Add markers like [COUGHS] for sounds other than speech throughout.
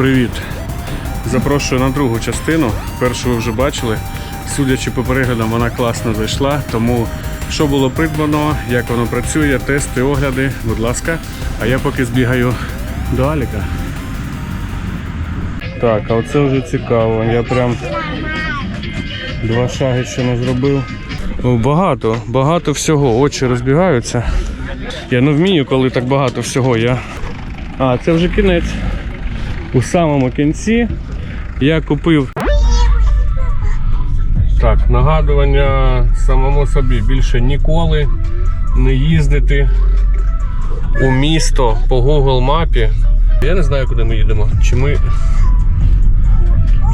Привіт! Запрошую на другу частину. Першу ви вже бачили. Судячи по переглядам, вона класно зайшла. Тому що було придбано, як воно працює, тести, огляди, будь ласка. А я поки збігаю до Аліка. Так, а оце вже цікаво. Я прям два шаги ще не зробив. Багато, багато всього. Очі розбігаються. Я не вмію, коли так багато всього. Я... А, це вже кінець. У самому кінці я купив. Так, нагадування самому собі більше ніколи не їздити у місто по Google мапі. Я не знаю, куди ми їдемо. Чи ми.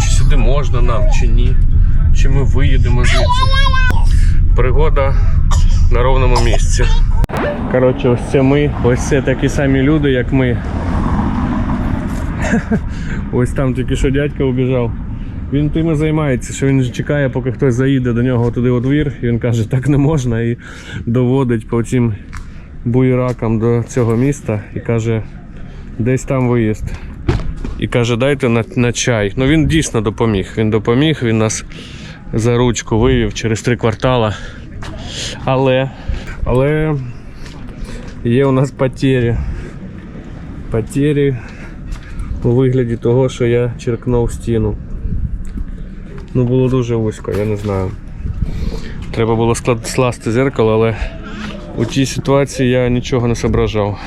Чи сюди можна нам, чи ні. Чи ми виїдемо звідси. Пригода на ровному місці. Коротше, ось це ми. Ось це такі самі люди, як ми. [LAUGHS] Ось там тільки що дядько убіжав. Він тим і займається, що він чекає, поки хтось заїде до нього туди у двір, і він каже, так не можна, і доводить по цим буєракам до цього міста і каже, десь там виїзд. І каже, дайте на, на чай. Ну він дійсно допоміг. Він допоміг, він нас за ручку вивів через три квартала. Але, але є у нас потері. Потері у вигляді того, що я черкнув стіну. Ну було дуже вузько, я не знаю. Треба було скласти зеркало, але у тій ситуації я нічого не зображав.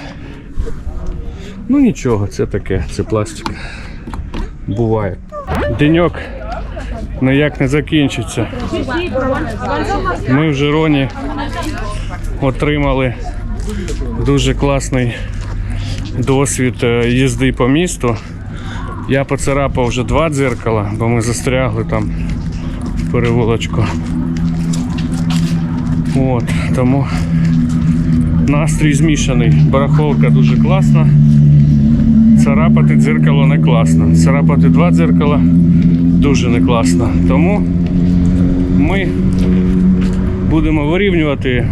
Ну нічого, це таке, це пластик. Буває. Деньок ніяк не закінчиться. Ми в Жироні отримали дуже класний досвід е, їзди по місту. Я поцарапав вже два дзеркала, бо ми застрягли там в перевулочку. От, тому настрій змішаний. Барахолка дуже класна. Царапати дзеркало не класно. Царапати два дзеркала дуже не класно. Тому ми будемо вирівнювати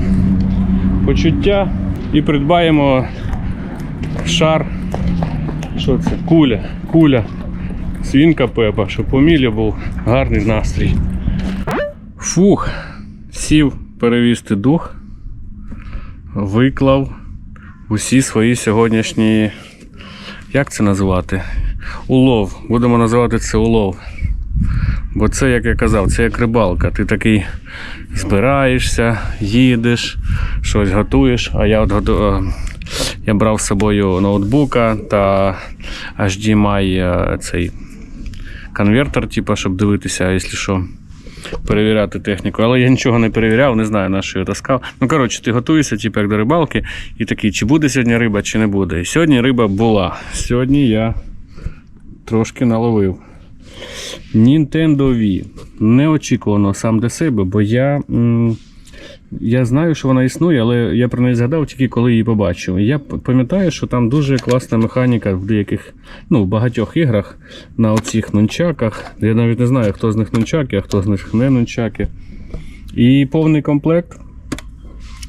почуття і придбаємо шар. Що це? Куля. Куля. Свінка Пепа, щоб у був гарний настрій. Фух, сів перевісти дух, виклав усі свої сьогоднішні. Як це називати? Улов. Будемо називати це улов. Бо це, як я казав, це як рибалка. Ти такий збираєшся, їдеш, щось готуєш, а я от готу... я брав з собою ноутбука та HDMI е, цей конвертер, типу, щоб дивитися, якщо що, перевіряти техніку. Але я нічого не перевіряв, не знаю, на що я таскав. Ну, коротше, ти готуєшся, типу, як до рибалки, і такий, чи буде сьогодні риба, чи не буде. І сьогодні риба була. Сьогодні я трошки наловив. Nintendo Wii. Неочікувано сам для себе, бо я. м, я знаю, що вона існує, але я про неї згадав тільки коли її побачив. Я пам'ятаю, що там дуже класна механіка в деяких, ну, в багатьох іграх на оцих нунчаках. Я навіть не знаю, хто з них нунчаки, а хто з них не нунчаки. І повний комплект,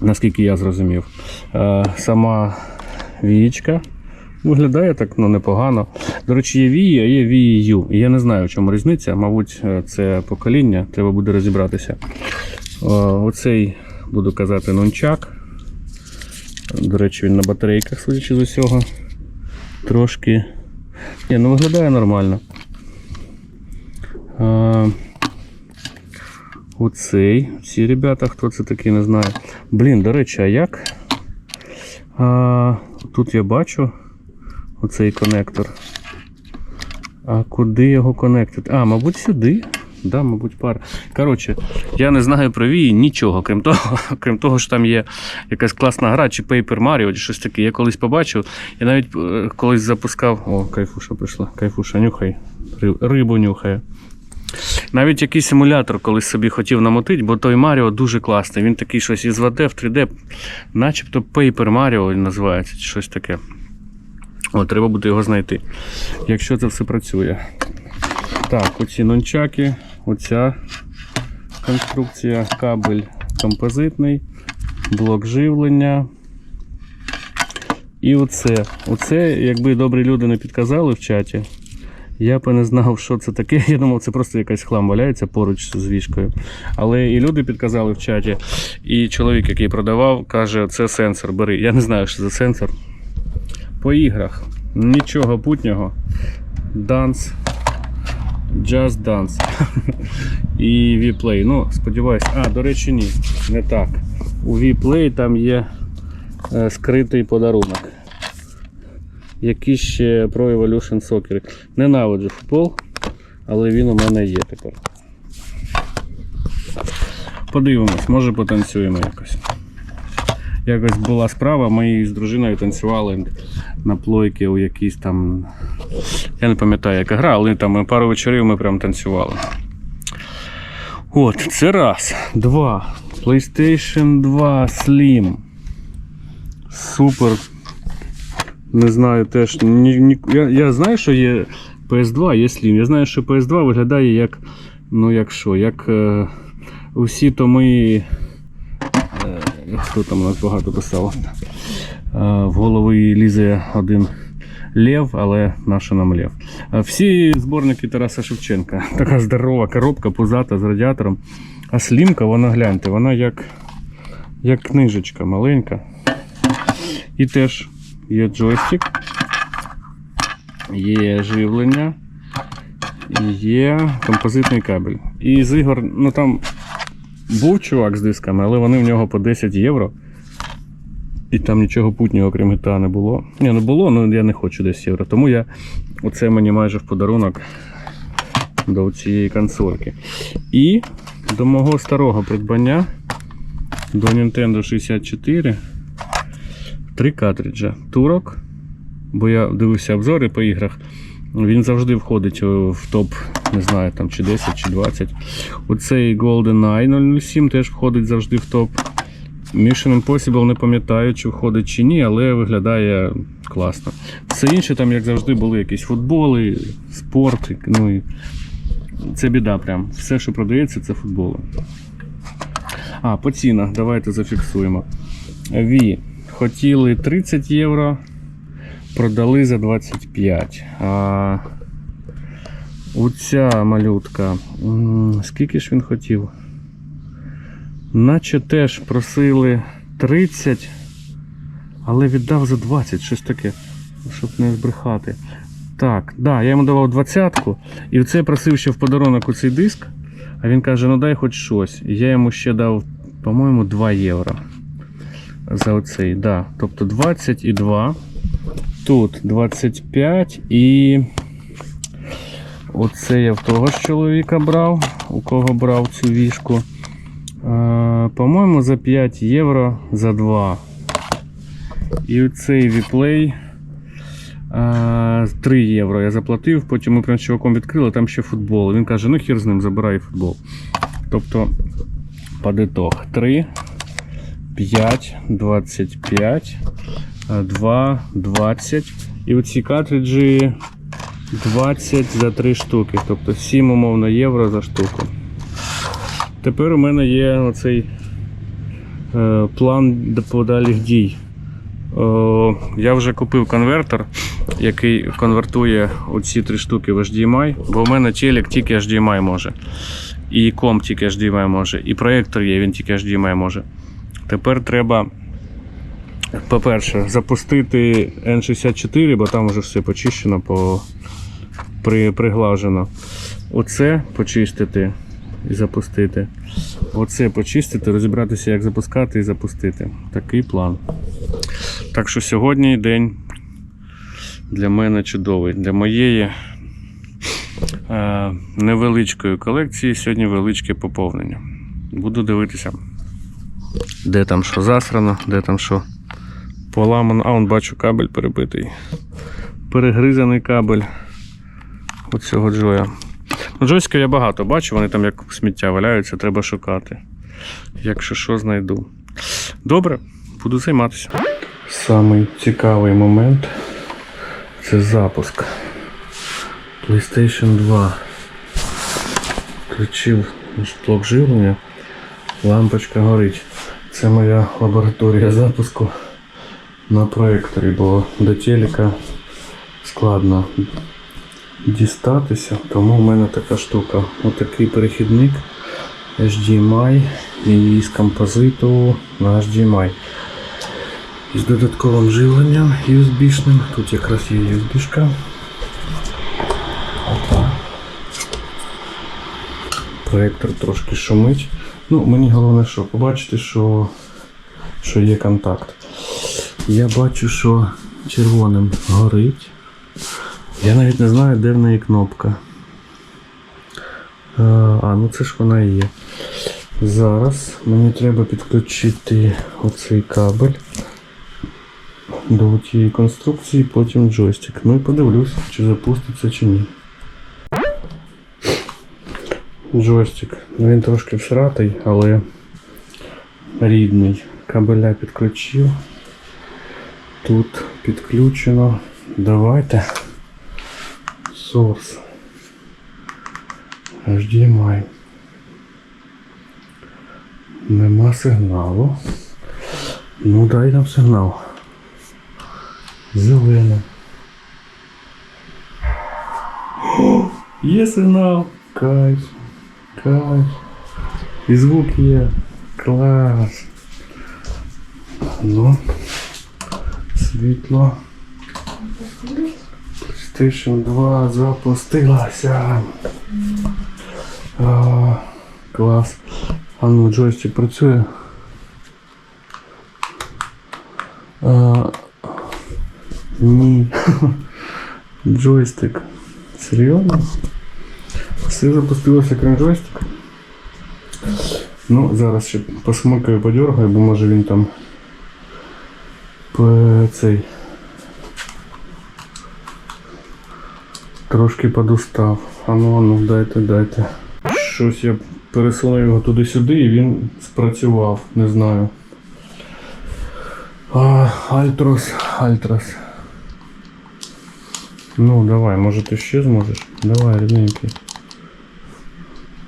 наскільки я зрозумів, е, сама вієчка. Виглядає так ну, непогано. До речі, є Wii, а є U. І я не знаю, в чому різниця. Мабуть, е, це покоління, треба буде розібратися. О, Оцей, буду казати, нунчак. До речі, він на батарейках, судячи з усього. Трошки. Ні, ну виглядає нормально. А, оцей. Ці ребята, хто це такий, не знаю. Блін, до речі, а як? А, тут я бачу оцей конектор. А куди його конектити? А, мабуть, сюди. Да, мабуть, пар. Коротше, я не знаю про Wii нічого, крім того, [LAUGHS] крім того, що там є якась класна гра, чи Paper Mario, чи щось таке. Я колись побачив. Я навіть е, колись запускав. О, кайфуша прийшла. Кайфуша, нюхай. Ри- Рибу нюхає. Навіть якийсь симулятор колись собі хотів намотити, бо той Маріо дуже класний. Він такий щось із 2D в 3D, начебто Paper Mario називається, чи щось таке. О, треба буде його знайти. Якщо це все працює. Так, оці нончаки, оця конструкція, кабель композитний, блок живлення. І оце. Оце, якби добрі люди не підказали в чаті, Я б не знав, що це таке. [LAUGHS] Я думав, це просто якась хлам валяється поруч з вішкою. Але і люди підказали в чаті, і чоловік, який продавав, каже, це сенсор, бери. Я не знаю, що це сенсор. По іграх. Нічого путнього. Dance. Just Dance. [LAUGHS] І Vplay. Ну, сподіваюсь. А, до речі, ні. Не так. У Vplay там є е, скритий подарунок. Який ще Pro Evolution Soccer. Ненавиджу футбол, але він у мене є тепер. Подивимось, може потанцюємо якось. Якось була справа, ми з дружиною танцювали на плойки у якійсь там. Я не пам'ятаю, яка гра, але там пару вечорів ми прям танцювали. От, це раз. Два. PlayStation 2 Slim. Супер. Не знаю теж. Ні, ні, я, я знаю, що є PS2, є Slim. Я знаю, що PS2 виглядає як. Ну, як що, як е, усі томи. Е, хто там у нас багато писав? Е, в голови лізе один лев, але наша нам лев. Е, Всі зборники Тараса Шевченка. [LAUGHS] Така здорова коробка, пузата з радіатором. А слімка, вона гляньте, вона як, як книжечка маленька. І теж є джойстик, є живлення, є композитний кабель. І з ігор, ну там був чувак з дисками, але вони в нього по 10 євро. І там нічого путнього, окрім GTA, не було. Ні, ну було, але я не хочу 10 євро. Тому я оце мені майже в подарунок до цієї консольки. І до мого старого придбання до Nintendo 64 три картриджа. Турок, бо я дивився обзори по іграх. Він завжди входить в топ, не знаю, там чи 10, чи 20. Оцей GoldenEye 007 теж входить завжди в топ. Mission Impossible не пам'ятаю, чи входить чи ні, але виглядає класно. Все інше, там, як завжди, були якісь футболи, спорт. Ну, і це біда прям. Все, що продається, це футболи. А, по цінах, давайте зафіксуємо. Ві хотіли 30 євро, продали за 25. А оця малютка. Скільки ж він хотів? Наче теж просили 30, але віддав за 20, щось таке, щоб не збрехати. Так, да, я йому давав двадцятку, і це просив ще в подарунок у цей диск. А він каже: ну дай хоч щось. Я йому ще дав, по-моєму, 2 євро. За оцей, да. Тобто 20 і 2. Тут 25 і. Оце я в того ж чоловіка брав, у кого брав цю вішку. Е, По-моєму, за 5 євро за 2. І оцей віплей. е, 3 євро я заплатив, потім ми прям з чуваком відкрили, там ще футбол. Він каже, ну хір з ним, забирай футбол. Тобто, падиток 3, 5, 25, е, 2, 20. І оці картриджі 20 за 3 штуки. Тобто 7 умовно євро за штуку. Тепер у мене є оцей е, план подалих дій. О, я вже купив конвертер, який конвертує оці три штуки в HDMI, бо в мене телек тільки HDMI може. І комп тільки HDMI може, і проєктор є, він тільки HDMI може. Тепер треба, по-перше, запустити N64, бо там вже все почищено, по, при, приглажено. Оце почистити і запустити. Оце почистити, розібратися, як запускати і запустити. Такий план. Так що сьогодні день для мене чудовий. Для моєї е, невеличкої колекції сьогодні величке поповнення. Буду дивитися, де там що засрано, де там що поламано. А, он бачу кабель перебитий. Перегризаний кабель оцього джоя. Ну, я багато бачу, вони там як сміття валяються, треба шукати. Якщо що, знайду. Добре, буду займатися. Самий цікавий момент це запуск. PlayStation 2. Включив блок живлення, лампочка горить. Це моя лабораторія запуску на проекторі, бо до телека складно дістатися, тому в мене така штука. Отакий перехідник HDMI і з композиту на HDMI. Із додатковим живленням USB-шним. Тут якраз є USB-шка. Опа. Проектор трошки шумить. Ну, мені головне, що побачити, що, що є контакт. Я бачу, що червоним горить. Я навіть не знаю, де в неї кнопка. А, а, ну це ж вона і є. Зараз мені треба підключити оцей кабель до тієї конструкції, потім джойстик. Ну і подивлюсь, чи запуститься чи ні. Джойстик. Ну він трошки всратий, але рідний. Кабеля підключив. Тут підключено. Давайте. Source. HDMI. Нема сигналу. Ну дай нам сигнал. Зелене. О, Є сигнал. Кайф. Кайф. І звук є. Клас. Ну. Світло. PlayStation 2 запустилася. А, клас. А ну, джойстик працює. А, ні. [LAUGHS] Джойстик. Серйозно? Все запустилося крім джойстика. Ну, зараз ще посмикаю, подергаю, бо може він там цей трошки подустав. А ну, ну, дайте, дайте. Щось я пересунув його туди-сюди і він спрацював, не знаю. А, Альтрос, Альтрос. Ну, давай, може ти ще зможеш? Давай, рідненький.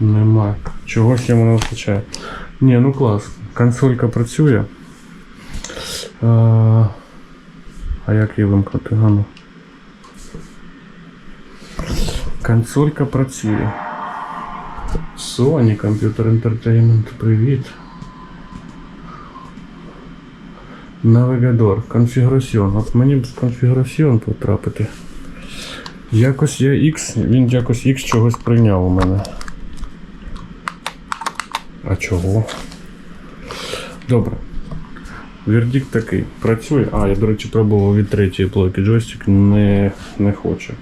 Нема. Чогось йому не вистачає. Ні, ну клас. Консолька працює. А, а як її вимкнути? А ну. Консолька працює. Sony Computer Entertainment, привіт. Навігадор, конфігураціон. От мені б в конфігураціон потрапити. Якось я X, він якось X чогось прийняв у мене. А чого? Добре. Вердикт такий. Працює. А, я, до речі, пробував від третьої плойки. Джойстик не, не хоче.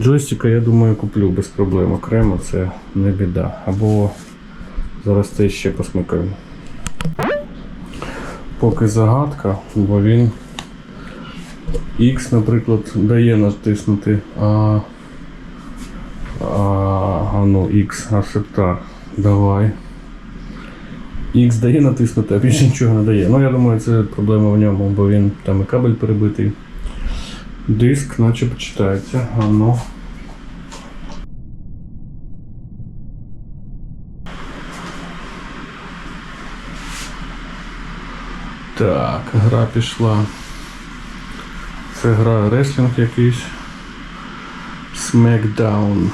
Джойстика, я думаю, куплю без проблем. Окремо це не біда. Або зараз це ще посмикаю. Поки загадка, бо він X, наприклад, дає натиснути, а, а, ну, X, асептар. Давай. X дає натиснути, а більше нічого не дає. Ну, я думаю, це проблема в ньому, бо він там і кабель перебитий. Диск, наче почитається. Ну. Так, гра пішла. Це гра реслінг якийсь. Smackdown.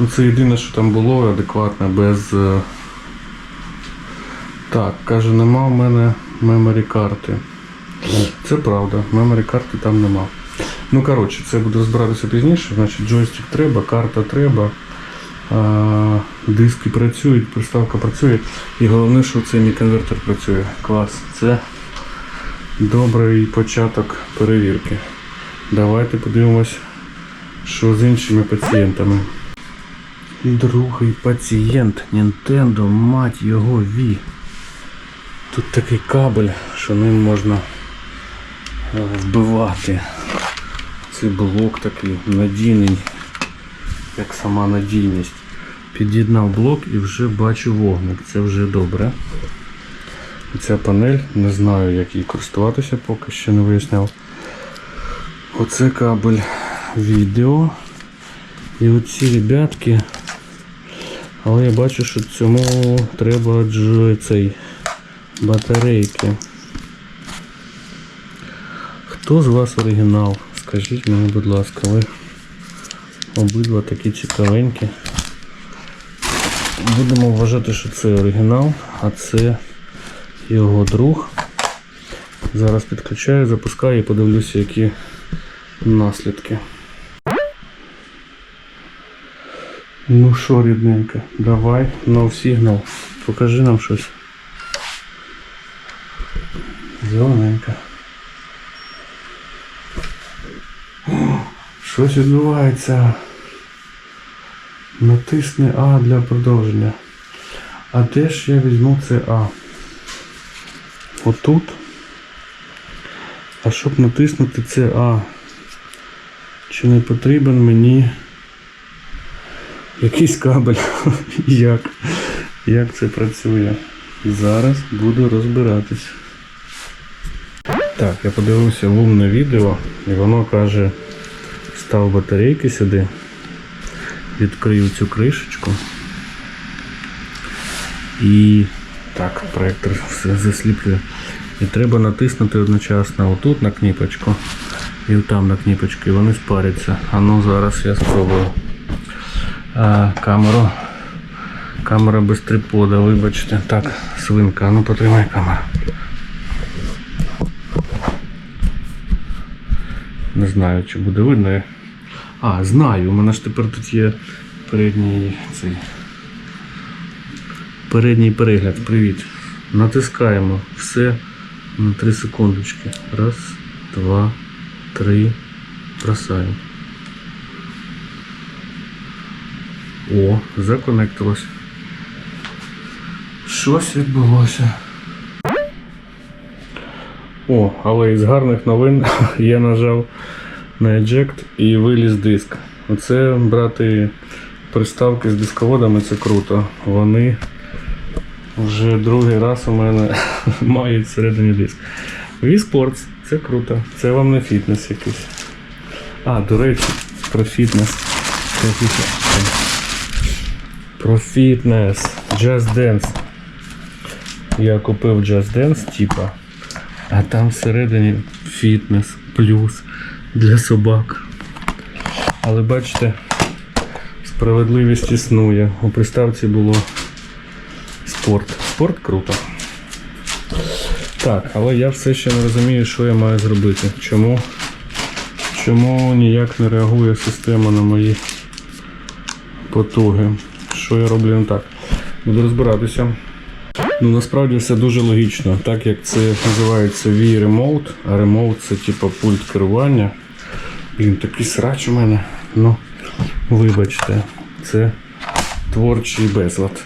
Ну це єдине, що там було адекватне, без. е, Так, каже, нема в мене меморі карти. Це правда, меморі карти там нема. Ну, коротше, це буде розбиратися пізніше. Значить, джойстик треба, карта треба, а, диски працюють, приставка працює. І головне, що цей мій конвертер працює. Клас. Це добрий початок перевірки. Давайте подивимось, що з іншими пацієнтами. Другий пацієнт Nintendo, мать його Wii. Тут такий кабель, що ним можна е, вбивати. Цей блок такий надійний, як сама надійність. Під'єднав блок і вже бачу вогник. Це вже добре. Ця панель, не знаю, як її користуватися, поки що не виясняв. Оце кабель відео. І оці ребятки. Але я бачу, що цьому треба цей батарейки. Хто з вас оригінал? Скажіть мені, будь ласка, ви Обидва такі цікавенькі. Будемо вважати, що це оригінал, а це його друг. Зараз підключаю, запускаю і подивлюся, які наслідки. Ну що, рідненька, давай, no signal. Покажи нам щось. Зелененька. Щось відбувається. Натисни А для продовження. А де ж я візьму це А? Отут. А щоб натиснути це А, чи не потрібен мені якийсь кабель? [LAUGHS] Як? Як це працює? Зараз буду розбиратись. Так, я подивився в умне відео, і воно каже, став батарейки сюди, відкрию цю кришечку. І так, проектор все засліплює. І треба натиснути одночасно отут на кнопочку і там на кнопочку, і вони спаряться. А ну зараз я спробую. А, камеру. Камера без трипода, вибачте. Так, свинка, ну потримай камеру. Не знаю, чи буде видно. А, знаю, у мене ж тепер тут є передній цей. Передній перегляд. Привіт. Натискаємо все на 3 секундочки. Раз, два, три. Бросаємо. О, законектилось. Щось відбулося. О, але із гарних новин [LAUGHS] я нажав на Eject і виліз диск. Оце брати приставки з дисководами це круто. Вони вже другий раз у мене [LAUGHS] мають всередині диск. Wii Sports, це круто. Це вам не фітнес якийсь. А, до речі. Про фітнес. Про фітнес. Just Dance. Я купив Just Dance, типа. А там всередині фітнес плюс для собак. Але бачите, справедливість існує. У приставці було спорт. Спорт круто. Так, але я все ще не розумію, що я маю зробити. Чому, чому ніяк не реагує система на мої потуги. Що я роблю не так? Буду розбиратися. Ну насправді все дуже логічно, так як це називається Wii Remote, а Remote це типу пульт керування. Блін, такий срач у мене. Ну, вибачте, це творчий безлад.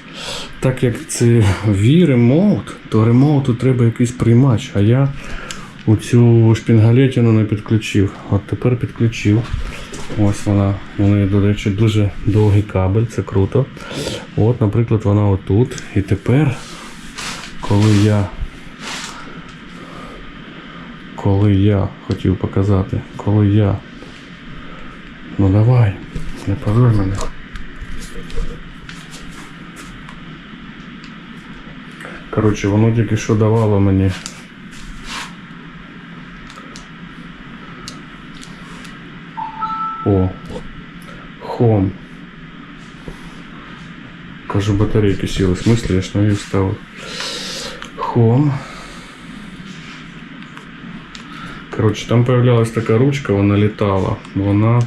Так як це Wii Remote, то ремоуту треба якийсь приймач, а я у цю шпінгалетіну не підключив. От тепер підключив. Ось вона, у неї, до речі, дуже довгий кабель, це круто. От, наприклад, вона отут. І тепер, коли я. Коли я хотів показати, коли я. Ну давай, не позор мене. Коротше, воно тільки що давало мені. О, хом. Кажу, батарейки сіли. В смысле, я ж на її вставив. Хом. Коротше, там появлялась така ручка, вона літала. Вона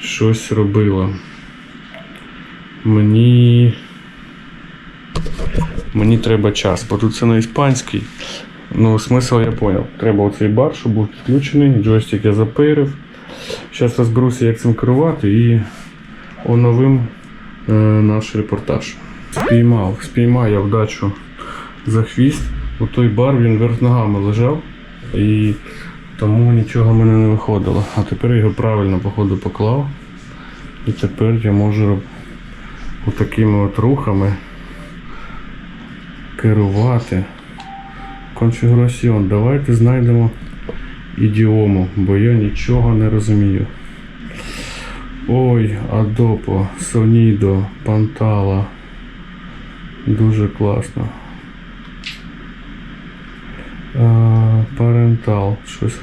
щось робила. Мені. Мені треба час, бо тут це на іспанській. Ну, смисл я понял. Треба оцей бар, щоб був підключений, джойстик я запейрив. Зараз розберуся, як цим керувати і оновим е, наш репортаж. Спіймав, спіймав я вдачу за хвіст. У той бар він вверх ногами лежав і тому нічого в мене не виходило. А тепер його правильно походу поклав. І тепер я можу отакими от рухами керувати. Конфігураціон. Давайте знайдемо ідіому, бо я нічого не розумію. Ой, Адопо, Сонідо, Пантала. Дуже класно. А, Парентал, щось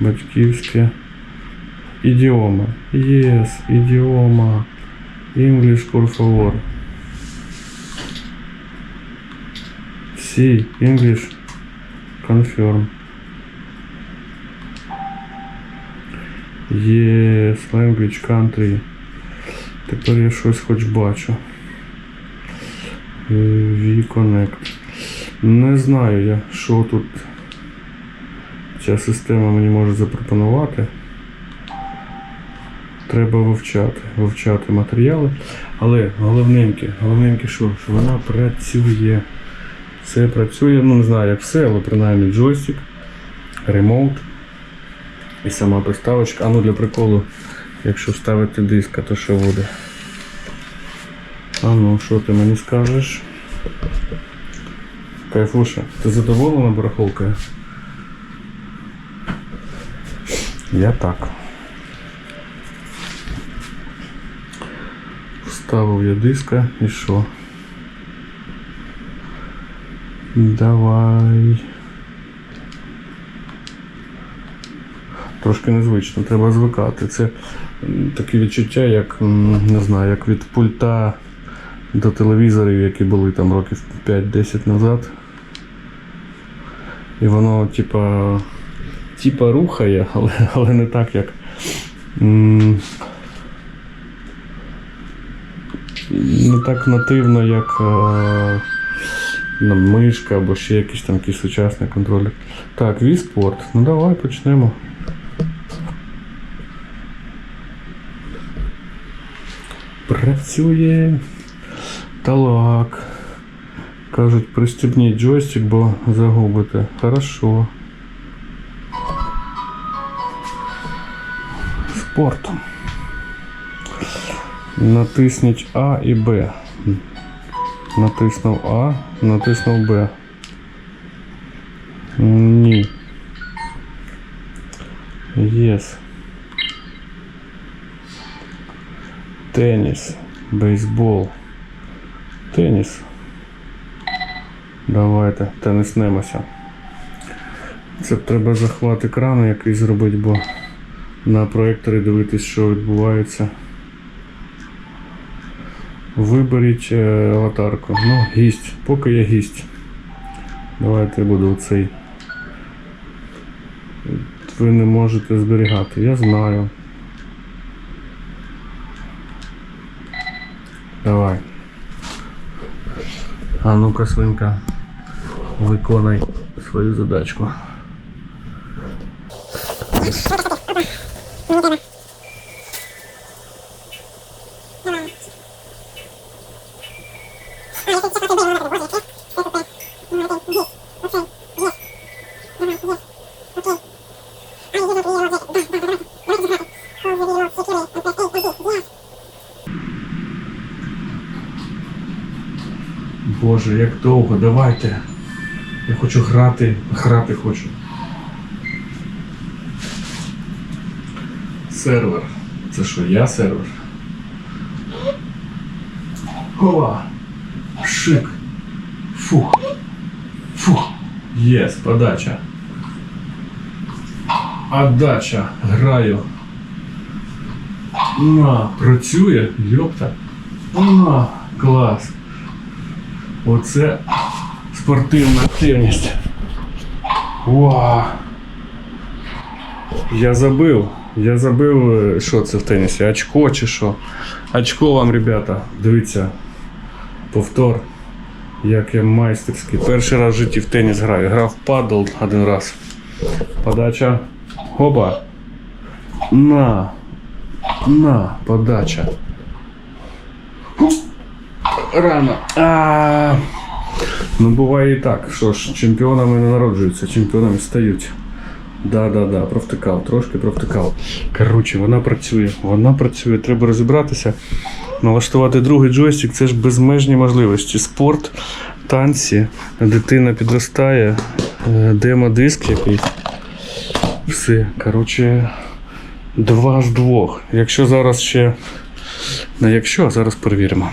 батьківське. Idioma. Yes, idioma. English, por favor. Sí, English. Confirm. Yes, language, country. Тепер я щось хоч бачу. V-Connect. Не знаю я, що тут ця система мені може запропонувати. Треба вивчати, вивчати матеріали. Але головненьке, головненьке що? Що вона працює. Все працює, ну не знаю як все, але принаймні джойстик, ремоут і сама приставочка. А ну для приколу, якщо вставити диска, то що буде? А ну, що ти мені скажеш? Кайфуша, ти задоволена барахолкою? Я так. Вставив я диска і що? Давай. Трошки незвично, треба звикати. Це м, таке відчуття, як не знаю, як від пульта до телевізорів, які були там років 5-10 назад. І воно, типа, типа рухає, [LAUGHS] але, але не так, як. Не так нативно, як е, на мишка або ще якийсь там якийсь сучасний контролер. Так, Wii Sport. Ну давай почнемо. Працює. Так. Кажуть, пристібніть джойстик, бо загубите. Хорошо. Спорт. Натисніть А і Б. Натиснув А, натиснув Б. Ні. Єс. Теніс. Бейсбол. Теніс. Давайте тениснемося. Це треба захват екрану якийсь зробити, бо на проєкторі дивитись, що відбувається. Виберіть е, аватарку. Ну, гість. Поки я гість. Давайте я буду цей. Ви не можете зберігати. Я знаю. Давай. А ну-ка, свинка, виконай свою задачку. Як довго, давайте. Я хочу грати, грати хочу. Сервер. Це що, я сервер? Хова! Шик! Фух! Фух! Єс, подача. Отдача. Граю. На, працює, йопта. На, клас. Оце спортивна активність. Вау. Я забив. Я забив, е, що це в тенісі. Очко чи що. Очко вам, ребята. Дивіться. Повтор. Як я майстерський. Перший раз в житті в теніс граю. Грав падл один раз. Подача. Опа. На. На. Подача. Рано. А, ну буває і так. Що ж, чемпіонами не народжуються, чемпіонами стають. Да, да, да, провтикав, трошки провтикав. Коротше, вона працює, вона працює, треба розібратися. Налаштувати другий джойстик це ж безмежні можливості. Спорт, танці, дитина підростає, е, демо-диск якийсь. Все, коротше, два з двох. Якщо зараз ще. Не якщо, а зараз перевіримо.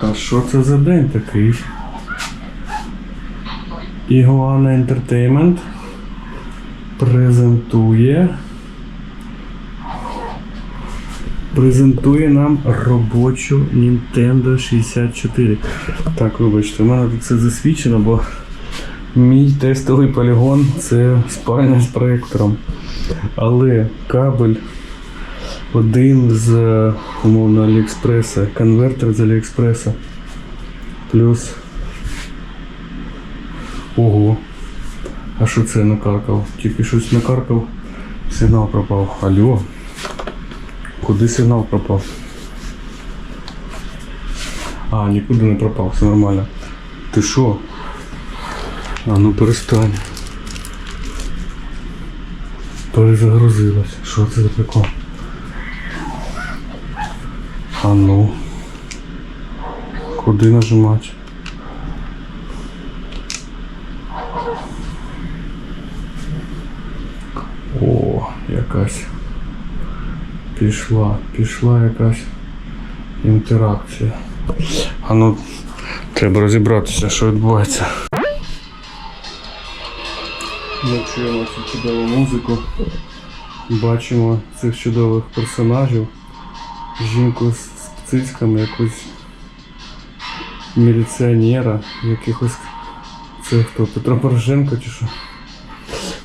Та що це за день такий? Ігуана Entertainment. презентує. Презентує нам робочу Nintendo 64. Так, вибачте, у мене тут все засвідчено, бо мій тестовий полігон це спальня з проектором. Але кабель один з умовно Аліекспреса, конвертер з Аліекспреса. Плюс. Ого. А що це накаркав? Тільки щось накаркав. Сигнал пропав. Алло. Куди сигнал пропав? А, нікуди не пропав, все нормально. Ти що? А ну перестань. Перезагрузилась. Що це за прикол? А ну. Куди нажимати? О, якась. Пішла, пішла якась інтеракція. А ну, треба розібратися, що відбувається. Ми чуємо цю чудову музику. Бачимо цих чудових персонажів. Жінку з цицьками, якусь міліціонера, якихось. Це хто? Петро Порошенко чи що?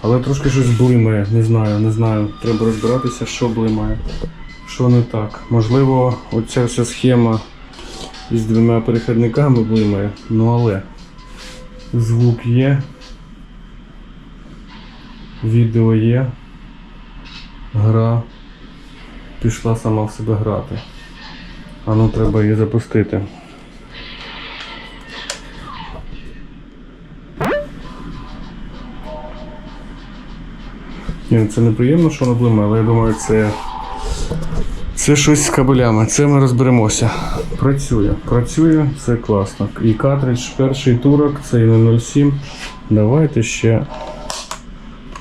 Але трошки щось блимає, не знаю, не знаю. Треба розбиратися, що блимає. Що не так. Можливо, оця вся схема із двома перехідниками блимає. Ну але звук є. Відео є. Гра пішла сама в себе грати. А ну треба її запустити. Ні, це неприємно, що воно блимає, але я думаю, це. Це щось з кабелями, це ми розберемося. Працює, працює, все класно. І картридж, перший турок, це і на 07. Давайте ще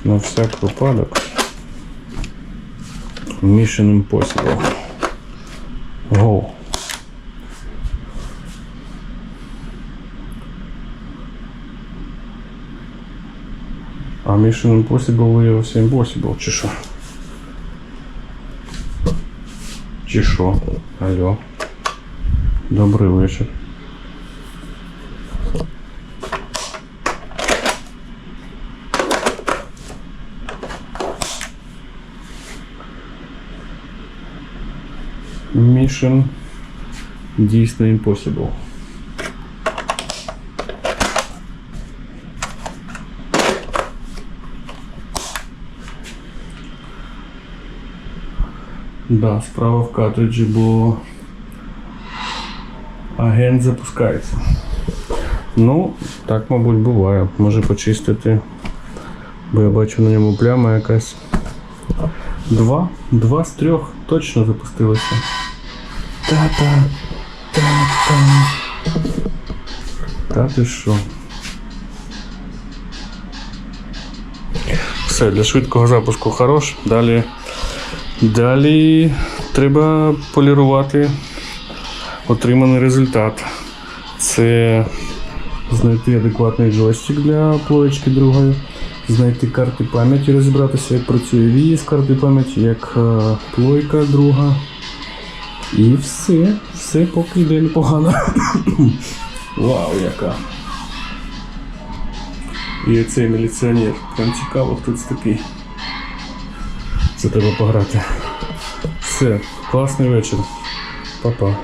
на всяк випадок. Mission Impossible. Go. Mission Impossible виявився Impossible, чи що? Чи що? Алло. Добрий вечір. Mission дійсно Impossible. Да, справа в картриджі, бо агент запускається. Ну, так, мабуть, буває. Може почистити. Бо я бачу на ньому пляма якась. Два. Два з трьох точно запустилося. Та-та. Та-та. Та ти що? Все, для швидкого запуску хорош. Далі. Далі треба полірувати отриманий результат. Це знайти адекватний джойстик для плоєчки другої, знайти карти пам'яті, розібратися, як працює вії з карти пам'яті, як е, плойка друга. І все, все поки йде непогано. [COUGHS] Вау, яка. І цей міліціонер. Прям цікаво, хто це такий. Це треба пограти. Все, класний вечір. Па-па.